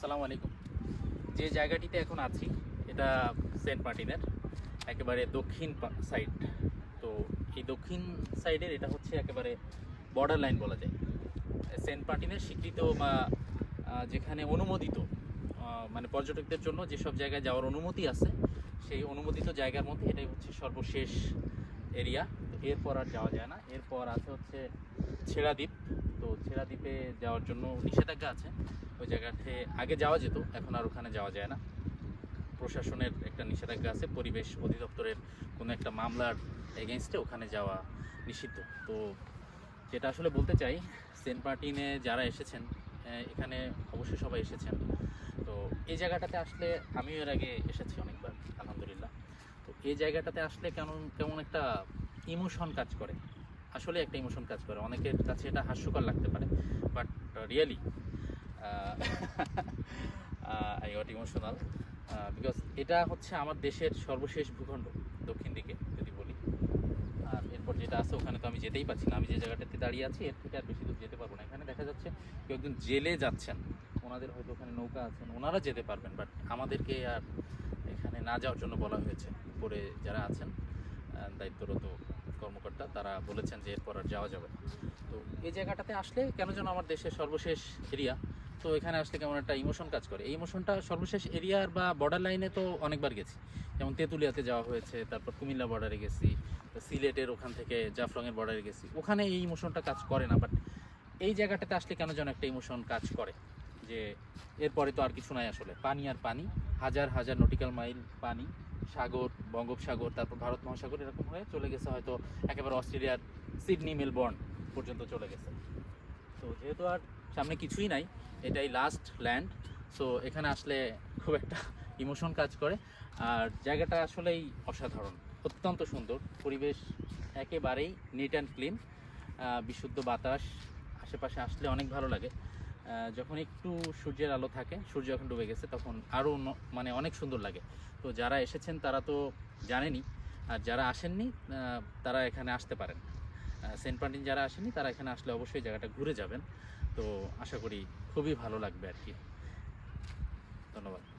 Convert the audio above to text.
সালাম আলাইকুম। যে জায়গাটিতে এখন আছি, এটা সেন্ট মার্টিনের, একেবারে দক্ষিণ সাইড তো এই দক্ষিণ সাইডের এটা হচ্ছে একেবারে বর্ডার লাইন বলা যায়। সেন্ট মার্টিনের স্বীকৃত বা যেখানে অনুমোদিত মানে পর্যটকদের জন্য যেসব জায়গায় যাওয়ার অনুমতি আছে, সেই অনুমোদিত জায়গার মধ্যে এটাই হচ্ছে সর্বশেষ এরিয়া এরপর আর যাওয়া যায় না। এরপর আছে হচ্ছে ছেড়া দ্বীপ তো ছেড়া দ্বীপে যাওয়ার জন্য নিষেধাজ্ঞা আছে। ওই জায়গাতে আগে যাওয়া যেত, এখন আর ওখানে যাওয়া যায় না। প্রশাসনের একটা নিষেধাজ্ঞা আছে, পরিবেশ অধিদপ্তরের কোনো একটা মামলার এগেনস্টে ওখানে যাওয়া নিষিদ্ধ। তো যেটা আসলে বলতে চাই, সেন্ট মার্টিনে যারা এসেছেন এখানে অবশ্যই সবাই এসেছেন। তো এই জায়গাটাতে আসলে আমিও এর আগে এসেছি অনেকবার, আলহামদুলিল্লাহ। তো এই জায়গাটাতে আসলে কেমন কেমন একটা ইমোশন কাজ করে। আসলে একটা ইমোশন কাজ করে। অনেকের কাছে এটা হাস্যকর লাগতে পারে but really I got emotional because এটা হচ্ছে আমার দেশের সর্বশেষ ভূখণ্ড, দক্ষিণ দিকে, যদি বলি। আর এরপর যেটা আছে, ওখানে তো আমি যেতেই পারছি না। আমি যে জায়গাটাতে দাঁড়িয়ে আছি, এর থেকে আর বেশি দূর যেতে পারব না। এখানে দেখা যাচ্ছে কেউ একজন জেলে যাচ্ছেন। ওনাদের হয়তো ওখানে নৌকা আছেন ওনারা যেতে পারবেন বাট আমাদেরকে আর এখানে না যাওয়ার জন্য বলা হয়েছে। উপরে যারা আছেন দায়িত্বরত কর্মকর্তা, তারা বলেছেন যে এরপর আর যাওয়া যাবে তো এই জায়গাটাতে আসলে কেন যেন আমার দেশের সর্বশেষ এরিয়া তো এখানে আসলে কেমন একটা ইমোশন কাজ করে। এই ইমোশনটা সর্বশেষ এরিয়ার বা বর্ডার লাইনে তো অনেকবার গেছি। যেমন তেঁতুলিয়াতে যাওয়া হয়েছে, তারপর কুমিল্লা বর্ডারে গেছি, সিলেটের ওখান থেকে জাফলংয়ের বর্ডারে গেছি। ওখানে এই ইমোশনটা কাজ করে না বাট এই জায়গাটাতে আসলে কেন যেন একটা ইমোশন কাজ করে? যে এরপরে তো আর কিছু নাই আসলে। পানি আর পানি, হাজার হাজার নটিক্যাল মাইল পানি, সাগর, বঙ্গোপসাগর, তারপর ভারত মহাসাগর এরকম হয়ে চলে গেছে হয়তো একেবারে অস্ট্রেলিয়ার সিডনি, মেলবর্ন পর্যন্ত চলে গেছে। তো যেহেতু আর সামনে কিছুই নাই, এটাই লাস্ট ল্যান্ড সো এখানে আসলে খুব একটা ইমোশন কাজ করে। আর জায়গাটা আসলেই অসাধারণ, অত্যন্ত সুন্দর। পরিবেশ একেবারেই নিট অ্যান্ড ক্লিন বিশুদ্ধ বাতাস, আশেপাশে আসলে অনেক ভালো লাগে। যখন একটু সূর্যের আলো থাকে, সূর্য যখন ডুবে গেছে, তখন আরও মানে অনেক সুন্দর লাগে। তো যারা এসেছেন, তারা তো জানেনই, আর যারা আসেননি তারা এখানে আসতে পারেন। সেন্ট মার্টিন যারা আসেনি তারা এখানে আসলে অবশ্যই জায়গাটা ঘুরে যাবেন। তো আশা করি খুবই ভালো লাগবে আর কি। ধন্যবাদ।